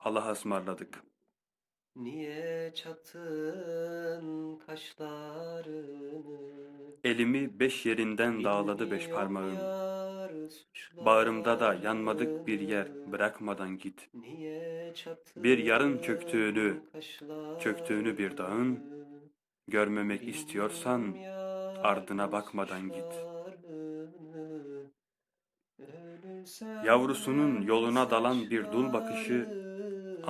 Allah'a ısmarladık. Niye çattın kaşlarını? Elimi beş yerinden dağladı beş parmağım. yar Bağrımda da yanmadık bir yer bırakmadan git. Niye Bir yarın çöktüğünü, kaşlarını? çöktüğünü bir dağın, Görmemek istiyorsan ardına bakmadan git. Yavrusunun yoluna dalan bir dul bakışı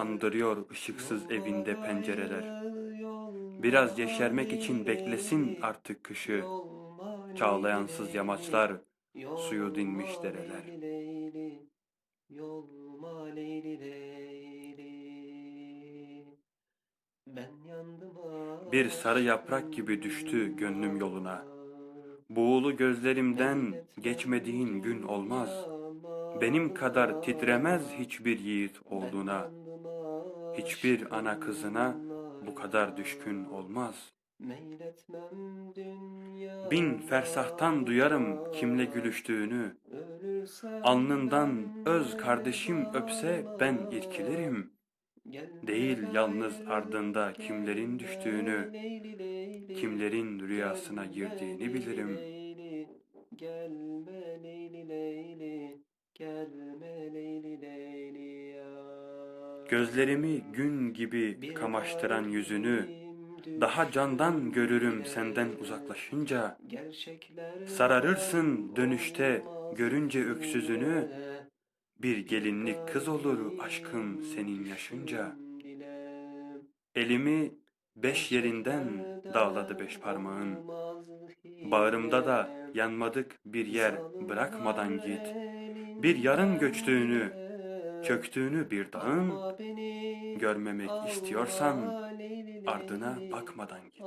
andırıyor ışıksız evinde pencereler. Biraz yeşermek için beklesin artık kışı. Çağlayansız yamaçlar, suyu dinmiş dereler. Bir sarı yaprak gibi düştü gönlüm yoluna. Buğulu gözlerimden geçmediğin gün olmaz. Benim kadar titremez hiçbir yiğit olduğuna. Hiçbir ana kızına bu kadar düşkün olmaz. Bin fersahtan duyarım kimle gülüştüğünü. Alnından öz kardeşim öpse ben irkilirim. Değil yalnız ardında kimlerin düştüğünü, kimlerin rüyasına girdiğini bilirim. Gelme Leyli Leyli, gelme Leyli Leyli. Gözlerimi gün gibi kamaştıran yüzünü, daha candan görürüm senden uzaklaşınca. Sararırsın dönüşte görünce öksüzünü, bir gelinlik kız olur aşkım senin yaşınca. Elimi beş yerinden dağladı beş parmağın. Bağrımda da yanmadık bir yer bırakmadan git. Bir yarın göçtüğünü, çöktüğünü bir dağın görmemek istiyorsan ardına bakmadan git.